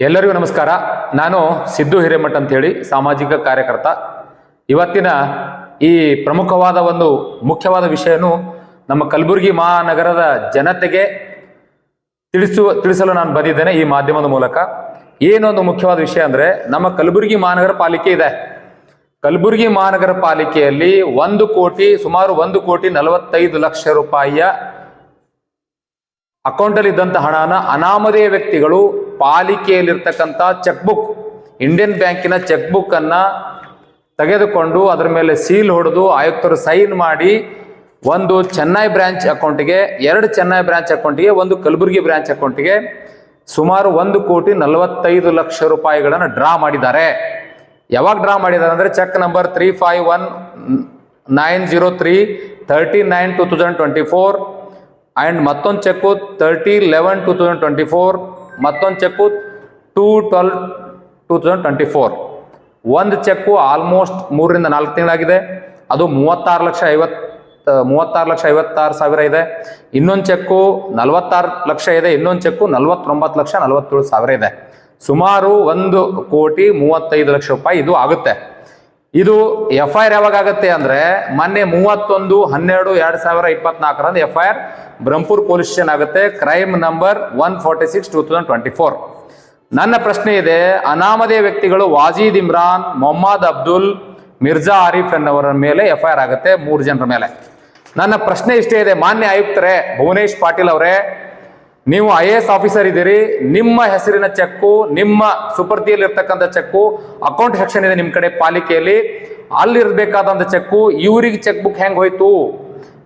ಎಲ್ಲರಿಗೂ ನಮಸ್ಕಾರ. ನಾನು ಸಿದ್ದು ಹಿರೇಮಠ್ ಅಂತ ಹೇಳಿ ಸಾಮಾಜಿಕ ಕಾರ್ಯಕರ್ತ. ಇವತ್ತಿನ ಈ ಪ್ರಮುಖವಾದ ಒಂದು ಮುಖ್ಯವಾದ ವಿಷಯನು ನಮ್ಮ ಕಲಬುರಗಿ ಮಹಾನಗರದ ಜನತೆಗೆ ತಿಳಿಸುವ ತಿಳಿಸಲು ನಾನು ಬಂದಿದ್ದೇನೆ ಈ ಮಾಧ್ಯಮದ ಮೂಲಕ. ಏನೊಂದು ಮುಖ್ಯವಾದ ವಿಷಯ ಅಂದ್ರೆ, ನಮ್ಮ ಕಲಬುರಗಿ ಮಹಾನಗರ ಪಾಲಿಕೆ ಇದೆ. ಕಲಬುರಗಿ ಮಹಾನಗರ ಪಾಲಿಕೆಯಲ್ಲಿ ಒಂದು ಕೋಟಿ, ಸುಮಾರು ಒಂದು ಕೋಟಿ ನಲವತ್ತೈದು ಲಕ್ಷ ರೂಪಾಯಿಯ ಅಕೌಂಟಲ್ಲಿ ಇದ್ದಂಥ ಹಣನ ಅನಾಮಧೇಯ ವ್ಯಕ್ತಿಗಳು ಪಾಲಿಕೆಯಲ್ಲಿರ್ತಕ್ಕಂಥ ಚೆಕ್ ಬುಕ್ ಇಂಡಿಯನ್ ಬ್ಯಾಂಕಿನ ಚೆಕ್ ಬುಕ್ ಅನ್ನ ತೆಗೆದುಕೊಂಡು ಅದರ ಮೇಲೆ ಸೀಲ್ ಹೊಡೆದು ಆಯುಕ್ತರು ಸೈನ್ ಮಾಡಿ ಒಂದು ಚೆನ್ನೈ ಬ್ರಾಂಚ್ ಅಕೌಂಟ್ಗೆ, ಎರಡು ಚೆನ್ನೈ ಬ್ರಾಂಚ್ ಅಕೌಂಟ್ಗೆ, ಒಂದು ಕಲಬುರಗಿ ಬ್ರಾಂಚ್ ಅಕೌಂಟ್ಗೆ ಸುಮಾರು ಒಂದು ಕೋಟಿ ನಲವತ್ತೈದು ಲಕ್ಷ ರೂಪಾಯಿಗಳನ್ನು ಡ್ರಾ ಮಾಡಿದ್ದಾರೆ. ಯಾವಾಗ ಡ್ರಾ ಮಾಡಿದ್ದಾರೆ ಅಂದ್ರೆ cheque number three five one nine zero three thirty nine two thousand twenty four and ಮತ್ತೊಂದು cheque thirty eleven two thousand twenty four ಮತ್ತೊಂದು cheque two twelve two thousand twenty four ಒಂದು cheque almost ಮೂರರಿಂದ ನಾಲ್ಕು ತಿಂಗಳಾಗಿದೆ. ಅದು ಮೂವತ್ತಾರು ಲಕ್ಷ ಐವತ್ತು ಮೂವತ್ತಾರು ಲಕ್ಷ ಐವತ್ತಾರು ಸಾವಿರ ಇದೆ. ಇನ್ನೊಂದು ಚೆಕ್ಕು ನಲವತ್ತಾರು ಲಕ್ಷ ಇದೆ. ಇನ್ನೊಂದು ಚೆಕ್ಕು ನಲವತ್ತೊಂಬತ್ತು ಲಕ್ಷ ನಲವತ್ತೇಳು ಸಾವಿರ ಇದೆ. ಸುಮಾರು ಒಂದು ಕೋಟಿ ಮೂವತ್ತೈದು ಲಕ್ಷ ರೂಪಾಯಿ ಇದು ಆಗುತ್ತೆ. ಇದು ಎಫ್ ಐ ಆರ್ ಯಾವಾಗ ಆಗುತ್ತೆ ಅಂದ್ರೆ ಮೊನ್ನೆ ಮೂವತ್ತೊಂದು, ಹನ್ನೆರಡು, ಎರಡ್ ಸಾವಿರ ಇಪ್ಪತ್ನಾಲ್ಕರಂದು F I R Brahmapur police station ಆಗುತ್ತೆ. Crime number one forty six, two thousand twenty four. ನನ್ನ ಪ್ರಶ್ನೆ ಇದೆ, ಅನಾಮಧೇಯ ವ್ಯಕ್ತಿಗಳು ವಾಜೀದ್ ಇಮ್ರಾನ್, ಮೊಹಮ್ಮದ್ ಅಬ್ದುಲ್, ಮಿರ್ಜಾ ಆರಿಫ್ ಎನ್ನವರ ಮೇಲೆ ಎಫ್ ಐ ಆರ್ ಆಗುತ್ತೆ, ಮೂರು ಜನರ ಮೇಲೆ. ನನ್ನ ಪ್ರಶ್ನೆ ಇಷ್ಟೇ ಇದೆ, ಮಾನ್ಯ ಆಯುಕ್ತರೇ, ಭುವನೇಶ್ ಪಾಟೀಲ್ ಅವರೇ ನೀವು ಐ ಎ ಎಸ್ ಆಫೀಸರ್ ಇದ್ದೀರಿ, ನಿಮ್ಮ ಹೆಸರಿನ ಚೆಕ್ಕು, ನಿಮ್ಮ ಸುಪರ್ದಿಯಲ್ಲಿ ಇರ್ತಕ್ಕಂಥ ಚೆಕ್ಕು ಅಕೌಂಟ್ ಸೆಕ್ಷನ್ ಇದೆ ನಿಮ್ಮ ಕಡೆ ಪಾಲಿಕೆಯಲ್ಲಿ. ಅಲ್ಲಿರ್ಬೇಕಾದಂಥ ಚೆಕ್ಕು, ಇವ್ರಿಗೆ ಚೆಕ್ ಬುಕ್ ಹೆಂಗ್ ಹೋಯ್ತು?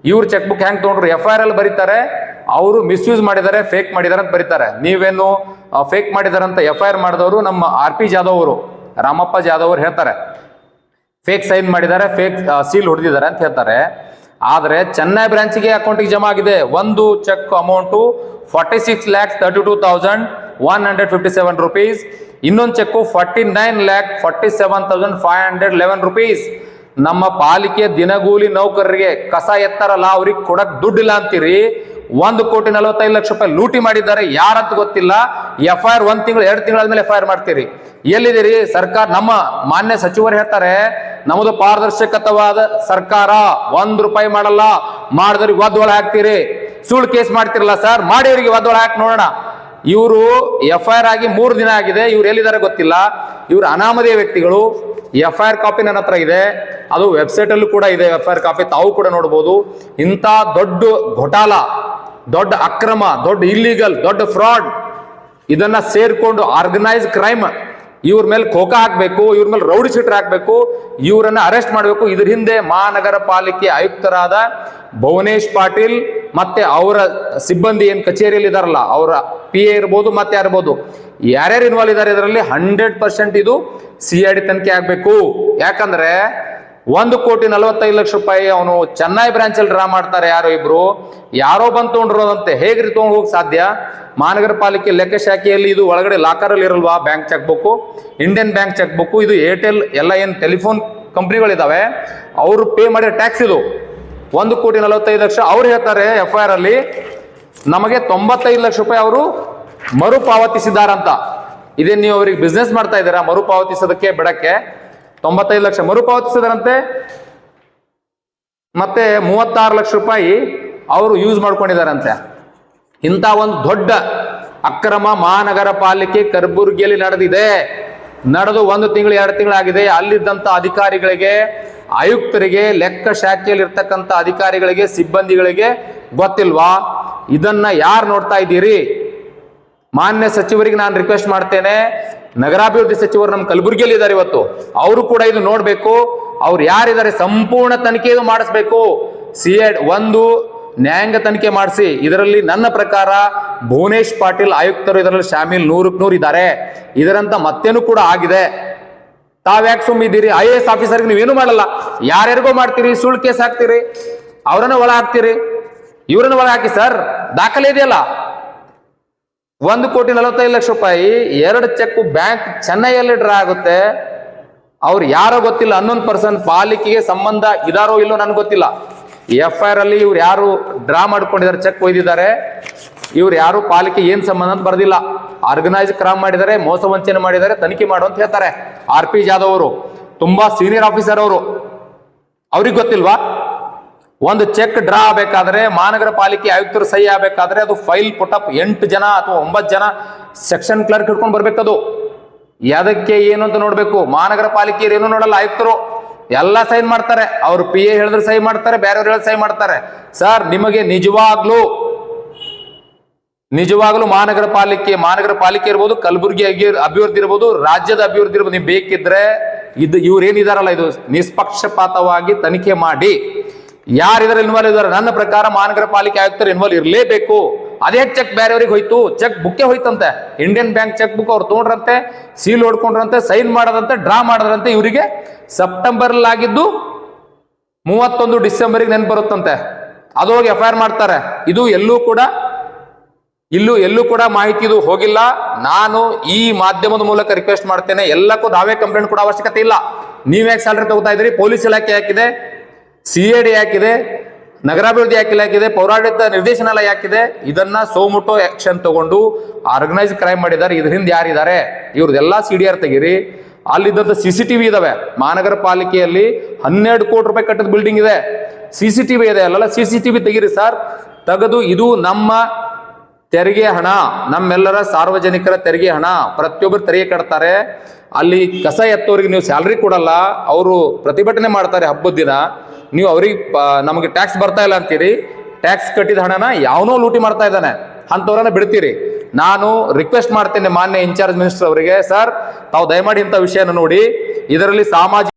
ಇವ್ರ ಚೆಕ್ ಬುಕ್ ಹೆಂಗ್ ತೊಗೊಂಡ್ರು? ಎಫ್ ಐ ಆರ್ ಅಲ್ಲಿ ಬರೀತಾರೆ, ಅವರು ಮಿಸ್ಯೂಸ್ ಮಾಡಿದ್ದಾರೆ ಫೇಕ್ ಮಾಡಿದ್ದಾರೆ ಅಂತ ಬರೀತಾರೆ. ನೀವೇನು ಫೇಕ್ ಮಾಡಿದ್ದಾರೆ ಅಂತ ಎಫ್ ಐ ಆರ್ ಮಾಡಿದವರು ನಮ್ಮ ಆರ್ ಪಿ ಜಾಧವ್ ಅವರು, ರಾಮಪ್ಪ ಜಾಧವ್ ಅವರು ಹೇಳ್ತಾರೆ. ಫೇಕ್ ಸೈನ್ ಮಾಡಿದ್ದಾರೆ ಫೇಕ್ ಸೀಲ್ ಹೊಡೆದಿದ್ದಾರೆ ಅಂತ ಹೇಳ್ತಾರೆ. ಆದರೆ, ಚೆನ್ನೈ ಬ್ರಾಂಚಿಗೆ ಅಕೌಂಟಿಗೆ ಜಮಾ ಆಗಿದೆ. ಒಂದು cheque amount forty six lakhs thirty two thousand one hundred fifty seven rupees ಇನ್ನೊಂದು cheque forty nine lakh forty seven thousand five hundred eleven rupees ನಮ್ಮ ಪಾಲಿಕೆ ದಿನಗೂಲಿ ನೌಕರರಿಗೆ ಕಸ ಎತ್ತಾರಲ್ಲ, ಅವ್ರಿಗೆ ಕೊಡಕ್ ದುಡ್ಡಿಲ್ಲ ಅಂತೀರಿ. ಒಂದು ಕೋಟಿ ನಲವತ್ತೈದು ಲಕ್ಷ ರೂಪಾಯಿ ಲೂಟಿ ಮಾಡಿದ್ದಾರೆ, ಯಾರಂತ ಗೊತ್ತಿಲ್ಲ. ಎಫ್ ಐ ಆರ್ ಒಂದ್ ತಿಂಗಳು, ಎರಡು ತಿಂಗಳಾದ್ಮೇಲೆ ಎಫ್ ಐ ಆರ್ ಮಾಡ್ತೀರಿ. ಎಲ್ಲಿದ್ದೀರಿ? ಸರ್ಕಾರ, ನಮ್ಮ ಮಾನ್ಯ ಸಚಿವರು ಹೇಳ್ತಾರೆ, ನಮ್ಮದು ಪಾರದರ್ಶಕತವಾದ ಸರ್ಕಾರ, ಒಂದ್ ರೂಪಾಯಿ ಮಾಡಲ್ಲ ಮಾಡಿದ್ರೆ ಒದ್ದೊಳ ಹಾಕ್ತೀರಿ ಸುಳ್ಳು ಕೇಸ್ ಮಾಡ್ತಿರಲ್ಲ ಸರ್? ಮಾಡಿ ಅವರಿಗೆ ಒದ್ದೊಳ ಹಾಕಿ ನೋಡೋಣ. ಇವರು ಎಫ್ ಐ ಆರ್ ಆಗಿ ಮೂರು ದಿನ ಆಗಿದೆ. ಇವ್ರು ಎಲ್ಲಿದ್ದಾರೆ ಗೊತ್ತಿಲ್ಲ. ಇವರು ಅನಾಮಧೇಯ ವ್ಯಕ್ತಿಗಳು. ಎಫ್ ಐ ಆರ್ ಕಾಪಿ ನನ್ನ ಹತ್ರ ಇದೆ. ಅದು ವೆಬ್ಸೈಟ್ ಅಲ್ಲೂ ಕೂಡ ಇದೆ ಎಫ್ ಐ ಆರ್ ಕಾಪಿ. ತಾವು ಕೂಡ ನೋಡಬಹುದು ಇಂಥ ದೊಡ್ಡ ಘೊಟಾಲ, ದೊಡ್ಡ ಅಕ್ರಮ, ದೊಡ್ಡ ಇಲ್ಲಿಗಲ್ ದೊಡ್ಡ ಫ್ರಾಡ್ ಇದನ್ನ ಸೇರ್ಕೊಂಡು ಆರ್ಗನೈಸ್ ಕ್ರೈಮ್ ಇವ್ರ ಮೇಲೆ ಖೋಖಾ ಹಾಕ್ಬೇಕು, ಇವ್ರ ಮೇಲೆ ರೌಡಿ ಶೀಟರ್ ಹಾಕ್ಬೇಕು, ಇವರನ್ನ ಅರೆಸ್ಟ್ ಮಾಡಬೇಕು. ಇದ್ರ ಹಿಂದೆ ಮಹಾನಗರ ಪಾಲಿಕೆ ಆಯುಕ್ತರಾದ ಭುವನೇಶ್ ಪಾಟೀಲ್ ಮತ್ತೆ ಅವರ ಸಿಬ್ಬಂದಿ ಏನ್ ಕಚೇರಿಯಲ್ಲಿ ಇದಾರಲ್ಲ, ಅವರ ಪಿ ಎ ಇರ್ಬೋದು, ಮತ್ತೆ ಯಾರಿರ್ಬೋದು ಯಾರ್ಯಾರು ಇನ್ವಾಲ್ವ್ ಇದ್ದಾರೆ ಇದರಲ್ಲಿ ಹಂಡ್ರೆಡ್ ಪರ್ಸೆಂಟ್ ಇದು ಸಿ ಐ ಡಿ ತನಿಖೆ ಆಗ್ಬೇಕು. ಯಾಕಂದ್ರೆ ಒಂದು ಕೋಟಿ ನಲವತ್ತೈದು ಲಕ್ಷ ರೂಪಾಯಿ ಅವನು ಚೆನ್ನೈ ಬ್ರಾಂಚ್ ಅಲ್ಲಿ ಡ್ರಾ ಮಾಡ್ತಾರೆ ಯಾರೋ ಇಬ್ರು. ಯಾರೋ ಬಂದು ತೊಗೊಂಡಿರೋದಂತೆ ಹೇಗ್ರಿ ತೊಗೊಂಡು ಹೋಗಕ್ ಸಾಧ್ಯ? ಮಹಾನಗರ ಪಾಲಿಕೆ ಲೆಕ್ಕ ಶಾಖೆಯಲ್ಲಿ ಇದು ಒಳಗಡೆ ಲಾಕರ್ ಅಲ್ಲಿ ಇರಲ್ವಾ? Bank cheque book Indian bank cheque book ಇದು ಏರ್ಟೆಲ್ ಎಲ್ಲ ಏನ್ ಟೆಲಿಫೋನ್ ಕಂಪ್ನಿಗಳಿದಾವೆ ಅವರು ಪೇ ಮಾಡಿರೋ ಟ್ಯಾಕ್ಸ್ ಇದು. ಒಂದು ಕೋಟಿ ನಲವತ್ತೈದು ಲಕ್ಷ. ಅವ್ರು ಹೇಳ್ತಾರೆ ಎಫ್ ಐ ಆರ್ ಅಲ್ಲಿ ನಮಗೆ ತೊಂಬತ್ತೈದು ಲಕ್ಷ ರೂಪಾಯಿ ಅವರು ಮರುಪಾವತಿಸಿದಾರಂತ ಇದೇ ನೀವು ಅವ್ರಿಗೆ ಬಿಸ್ನೆಸ್ ಮಾಡ್ತಾ ಇದ್ದೀರಾ? ಮರುಪಾವತಿಸೋದಕ್ಕೆ ಬಿಡಕ್ಕೆ. ತೊಂಬತ್ತೈದು ಲಕ್ಷ ಮರುಪಾವತಿಸಿದಾರಂತೆ. ಮತ್ತೆ ಮೂವತ್ತಾರು ಲಕ್ಷ ರೂಪಾಯಿ ಅವರು ಯೂಸ್ ಮಾಡ್ಕೊಂಡಿದಾರಂತೆ. ಇಂಥ ಒಂದು ದೊಡ್ಡ ಅಕ್ರಮ ಮಹಾನಗರ ಪಾಲಿಕೆ ಕರ್ಬುರ್ಗಿಯಲ್ಲಿ ನಡೆದಿದೆ. ನಡೆದು ಒಂದು ತಿಂಗಳು, ಎರಡು ತಿಂಗಳಾಗಿದೆ ಅಲ್ಲಿದ್ದಂಥ ಅಧಿಕಾರಿಗಳಿಗೆ ಆಯುಕ್ತರಿಗೆ ಲೆಕ್ಕ ಶಾಖೆಯಲ್ಲಿ ಇರ್ತಕ್ಕಂಥ ಅಧಿಕಾರಿಗಳಿಗೆ, ಸಿಬ್ಬಂದಿಗಳಿಗೆ ಗೊತ್ತಿಲ್ವಾ? ಇದನ್ನ ಯಾರು ನೋಡ್ತಾ ಇದ್ದೀರಿ? ಮಾನ್ಯ ಸಚಿವರಿಗೆ ನಾನು ರಿಕ್ವೆಸ್ಟ್ ಮಾಡ್ತೇನೆ. ನಗರಾಭಿವೃದ್ಧಿ ಸಚಿವರು ನಮ್ಮ ಕಲಬುರಗಿಯಲ್ಲಿ ಇದ್ದಾರೆ ಇವತ್ತು. ಅವರು ಕೂಡ ಇದು ನೋಡಬೇಕು. ಅವ್ರು ಯಾರಿದ್ದಾರೆ ಸಂಪೂರ್ಣ ತನಿಖೆ ಇದು ಮಾಡಿಸ್ಬೇಕು. ಸಿ ಎಡ್ ಒಂದು ನ್ಯಾಯಾಂಗ ತನಿಖೆ ಮಾಡಿಸಿ. ಇದರಲ್ಲಿ ನನ್ನ ಪ್ರಕಾರ ಭುವನೇಶ್ ಪಾಟೀಲ್ ಆಯುಕ್ತರು ಇದರಲ್ಲಿ ಶಾಮೀಲ್ ನೂರಕ್ಕೆ ನೂರು ಇದ್ದಾರೆ ಇದರಂತ ಮತ್ತೇನು ಕೂಡ ಆಗಿದೆ. ತಾವ್ಯಾಕೆ ಸುಮ್ಮಿದ್ದೀರಿ ಐ ಎ ಎಸ್ ಆಫೀಸರ್ಗೆ ನೀವೇನು ಮಾಡಲ್ಲ. ಯಾರ್ಯಾರಿಗೋ ಮಾಡ್ತೀರಿ? ಸುಳ್ಳು ಕೇಸ್ ಹಾಕ್ತೀರಿ? ಅವರನ್ನ ಒಳ ಹಾಕ್ತೀರಿ? ಇವರನ್ನ ಒಳ ಹಾಕಿ ಸರ್, ದಾಖಲೆ ಇದೆಯಲ್ಲ? ಒಂದು ಕೋಟಿ ನಲವತ್ತೈದು ಲಕ್ಷ ರೂಪಾಯಿ, ಎರಡು ಚೆಕ್ ಬ್ಯಾಂಕ್ ಚೆನ್ನೈಯಲ್ಲಿ ಡ್ರಾ ಆಗುತ್ತೆ. ಅವ್ರು ಯಾರೋ ಗೊತ್ತಿಲ್ಲ, ಹನ್ನೊಂದು ಪರ್ಸೆಂಟ್ ಪಾಲಿಕೆಗೆ ಸಂಬಂಧ ಇದಾರೋ ಇಲ್ಲೋ ನನ್ಗೆ ಗೊತ್ತಿಲ್ಲ. ಎಫ್ ಐ ಆರ್ ಅಲ್ಲಿ ಇವ್ರು ಯಾರು ಡ್ರಾ ಮಾಡ್ಕೊಂಡಿದ್ದಾರೆ, ಚೆಕ್ ಒಯ್ದಿದ್ದಾರೆ. ಇವ್ರು ಯಾರು ಪಾಲಿಕೆ ಏನ್ ಸಂಬಂಧ ಅಂತ ಬರ್ದಿಲ್ಲ. ಆರ್ಗನೈಸ್ ಕ್ರೈಮ್ ಮಾಡಿದ್ದಾರೆ, ಮೋಸ ವಂಚನೆ ಮಾಡಿದ್ದಾರೆ, ತನಿಖೆ ಮಾಡು ಅಂತ ಹೇಳ್ತಾರೆ. ಆರ್ ಪಿ ಜಾಧವ್ ಅವರು, ತುಂಬಾ ಸೀನಿಯರ್ ಆಫೀಸರ್ ಅವರು. ಅವ್ರಿಗೆ ಗೊತ್ತಿಲ್ವಾ? ಒಂದು ಚೆಕ್ ಡ್ರಾ ಆಗಬೇಕಾದ್ರೆ, ಮಹಾನಗರ ಪಾಲಿಕೆ ಆಯುಕ್ತರು ಸಹಿ ಆಗಬೇಕಾದ್ರೆ ಅದು ಫೈಲ್ ಪುಟಪ್ ಎಂಟು ಜನ ಅಥವಾ ಒಂಬತ್ತು ಜನ ಸೆಕ್ಷನ್ ಕ್ಲರ್ಕ್ ಹಿಡ್ಕೊಂಡು ಬರ್ಬೇಕದು. ಯಾದಕ್ಕೆ ಏನು ಅಂತ ನೋಡ್ಬೇಕು. ಮಹಾನಗರ ಪಾಲಿಕೆ ಏನು ನೋಡಲ್ಲ, ಆಯುಕ್ತರು. ಎಲ್ಲ ಸೈನ್ ಮಾಡ್ತಾರೆ. ಅವ್ರು ಪಿ ಎ ಹೇಳಿದ್ರೆ ಸಹಿ ಮಾಡ್ತಾರೆ, ಬೇರೆಯವ್ರು ಹೇಳಿದ್ರೆ ಸಹಿ ಮಾಡ್ತಾರೆ. ಸರ್, ನಿಮಗೆ ನಿಜವಾಗ್ಲೂ ನಿಜವಾಗ್ಲೂ ಮಹಾನಗರ ಪಾಲಿಕೆ ಮಹಾನಗರ ಪಾಲಿಕೆ ಇರ್ಬೋದು, ಕಲಬುರಗಿ ಅಭಿವೃದ್ಧಿ ಇರ್ಬೋದು, ರಾಜ್ಯದ ಅಭಿವೃದ್ಧಿ ಇರ್ಬೋದು, ನೀವು ಬೇಕಿದ್ರೆ ಇದು ಇವ್ರು ಏನಿದಾರಲ್ಲ ಇದು ನಿಷ್ಪಕ್ಷಪಾತವಾಗಿ ತನಿಖೆ ಮಾಡಿ. ಯಾರು ಇದರ ಇನ್ವಾಲ್ವ್ ಇದಾರೆ? ನನ್ನ ಪ್ರಕಾರ ಮಹಾನಗರ ಪಾಲಿಕೆ ಆಯುಕ್ತರು ಇನ್ವಾಲ್ವ್ ಇರಲೇಬೇಕು. ಅದೇ ಚೆಕ್ ಬೇರೆಯವ್ರಿಗೆ ಹೋಯ್ತು. ಚೆಕ್ ಬುಕ್ಕೇ ಹೋಯ್ತಂತೆ. ಇಂಡಿಯನ್ ಬ್ಯಾಂಕ್ ಚೆಕ್ ಬುಕ್ ಅವ್ರು ತೊಗೊಂಡ್ರಂತೆ ಸೀಲ್ ಹೊಡ್ಕೊಂಡ್ರಂತೆ ಸೈನ್ ಮಾಡದಂತೆ ಡ್ರಾ ಮಾಡದಂತೆ ಇವರಿಗೆ ಸೆಪ್ಟೆಂಬರ್ ಆಗಿದ್ದು ಮೂವತ್ತೊಂದು ಡಿಸೆಂಬರ್ಗೆ ನೆನ್ಪು ಬರುತ್ತಂತೆ. ಅದು ಹೋಗಿ ಎಫ್ ಐ ಮಾಡ್ತಾರೆ. ಇದು ಎಲ್ಲೂ ಕೂಡ ಇಲ್ಲೂ ಎಲ್ಲೂ ಕೂಡ ಮಾಹಿತಿ ಇದು ಹೋಗಿಲ್ಲ. ನಾನು ಈ ಮಾಧ್ಯಮದ ಮೂಲಕ ರಿಕ್ವೆಸ್ಟ್ ಮಾಡ್ತೇನೆ. ಎಲ್ಲಕ್ಕೂ ನಾವೇ ಕಂಪ್ಲೇಂಟ್ ಕೂಡ ಅವಶ್ಯಕತೆ ಇಲ್ಲ. ನೀವ್ಯಾಕೆ ಸ್ಯಾಲರಿ ತಗೋತಾ ಇದ್ರಿ ಪೊಲೀಸ್ ಇಲಾಖೆ ಯಾಕಿದೆ? ಸಿ ಎ ಡಿ ಯಾಕಿದೆ? ನಗರಾಭಿವೃದ್ಧಿ ಇಲಾಖೆ ಹಾಕಿದೆ ಪೌರಾಡಳಿತ ನಿರ್ದೇಶನಾಲಯ ಯಾಕಿದೆ? ಇದನ್ನ ಸೋಮುಟೋ ಆಕ್ಷನ್ ತಗೊಂಡು ಆರ್ಗನೈಸ್ ಕ್ರೈಮ್ ಮಾಡಿದ್ದಾರೆ. ಇದ್ರ ಹಿಂದೆ ಯಾರಿದ್ದಾರೆ? ಇವ್ರದೆಲ್ಲ ಸಿ ಡಿ ಆರ್ ತೆಗೀರಿ. ಅಲ್ಲಿದ್ದಂತ ಸಿ ಸಿ ಟಿವಿ ಇದಾವೆ. ಮಹಾನಗರ ಪಾಲಿಕೆಯಲ್ಲಿ ಹನ್ನೆರಡು ಕೋಟಿ ರೂಪಾಯಿ ಕಟ್ಟದ ಬಿಲ್ಡಿಂಗ್ ಇದೆ. ಸಿ ಸಿ ಟಿವಿ ಇದೆ. ಅಲ್ಲ ಸಿ ಸಿ ಟಿವಿ ತೆಗೀರಿ ಸರ್ ತೆಗೆದು ಇದು ನಮ್ಮ ತೆರಿಗೆ ಹಣ, ನಮ್ಮೆಲ್ಲರ ಸಾರ್ವಜನಿಕರ ತೆರಿಗೆ ಹಣ, ಪ್ರತಿಯೊಬ್ಬರು ತೆರಿಗೆ ಕಟ್ತಾರೆ. ಅಲ್ಲಿ ಕಸ ಎತ್ತೋರಿಗೆ ನೀವು ಸ್ಯಾಲ್ರಿ ಕೊಡಲ್ಲ, ಅವರು ಪ್ರತಿಭಟನೆ ಮಾಡ್ತಾರೆ ಹಬ್ಬದ ದಿನ ನೀವು ಅವ್ರಿಗೆ ನಮಗೆ ಟ್ಯಾಕ್ಸ್ ಬರ್ತಾ ಇಲ್ಲ ಅಂತೀರಿ. ಟ್ಯಾಕ್ಸ್ ಕಟ್ಟಿದ ಹಣನ ಯಾವನೋ ಲೂಟಿ ಮಾಡ್ತಾ ಇದ್ದಾನೆ. ಅಂಥವ್ರನ್ನ ಬಿಡ್ತೀರಿ. ನಾನು ರಿಕ್ವೆಸ್ಟ್ ಮಾಡ್ತೇನೆ ಮಾನ್ಯ ಇನ್ಚಾರ್ಜ್ ಮಿನಿಸ್ಟರ್ ಅವರಿಗೆ, ಸರ್, ತಾವು ದಯಮಾಡಿ ಇಂಥ ವಿಷಯನ ನೋಡಿ. ಇದರಲ್ಲಿ ಸಾಮಾಜಿಕ